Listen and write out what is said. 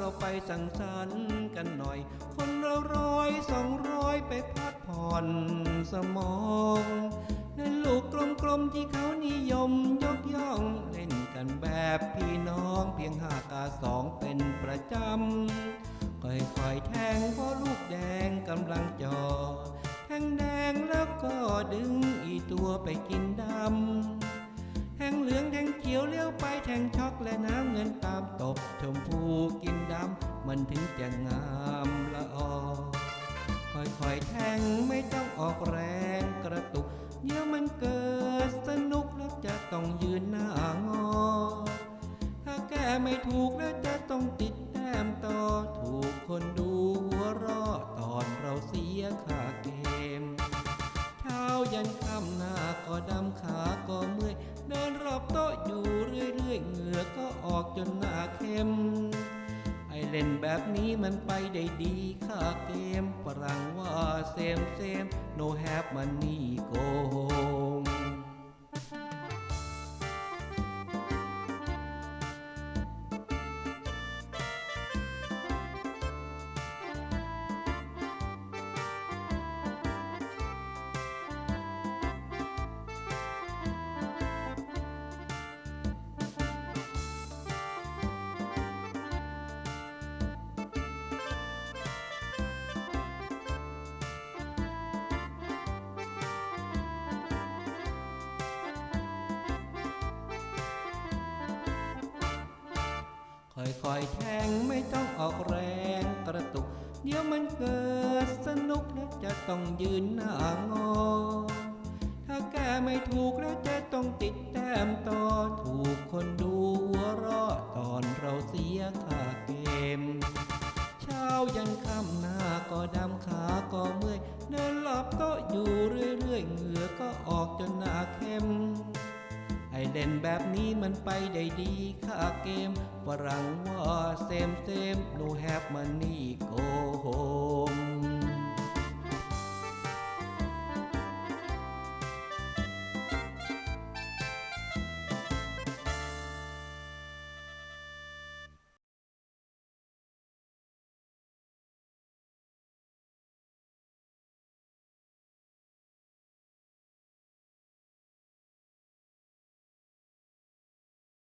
ราไปสังสรรค์กันหน่อย คนละร้อยสองร้อยไปพักผ่อนสมองนั่นลูกกลมๆที่เขานิยมยกย่องเล่นกันแบบพี่น้องเพียงห้ากาสองเป็นประจำค่อยๆแทงเพราะลูกแดงกำลังจอแทงแดงแล้วก็ดึงอีตัวไปกินดำ แทงเหลืองแทงเขียวเลี้ยวไปแทงช็อกและน้ำเงินตามตบชมพูกินดำมันถึงจะงามละออค่อยๆแทงไม่ต้องออกแรงกระตุกเดี๋ยวมันเกิดสนุกแล้วจะต้องยืนหน้างอ ถ้าแก้ไม่ถูกแล้วจะต้องติดแต้มต่อถูกคนดูหัวราะตอนเราเสียค่าเกม เช้ายันค่ำหน้าก็ดำขาก็เมื่อ เล่นแบบนี้มันไปได้ดีค่าเกมฝรั่งว่าเซมเซม no have money go home ค่อยๆแทงไม่ต้องออกแรงกระตุก เดี๋ยวมันเกิดสนุกแล้วจะต้องยืนหน้างอ ถ้าแกไม่ถูกแล้วจะต้องติดแต้มต่อถูกคนดูหัวเราะตอนเราเสียค่าเกม เช้ายันค่ำหน้าก็ดำขาก็เมื่อย เดินรอบโต๊ะอยู่เรื่อยๆเหงื่อก็ออกจนหน้าเข้ม ให้เล่นแบบนี้มันไปได้ดีค่าเกมฝรั่งว่าเซมเซม no have money go home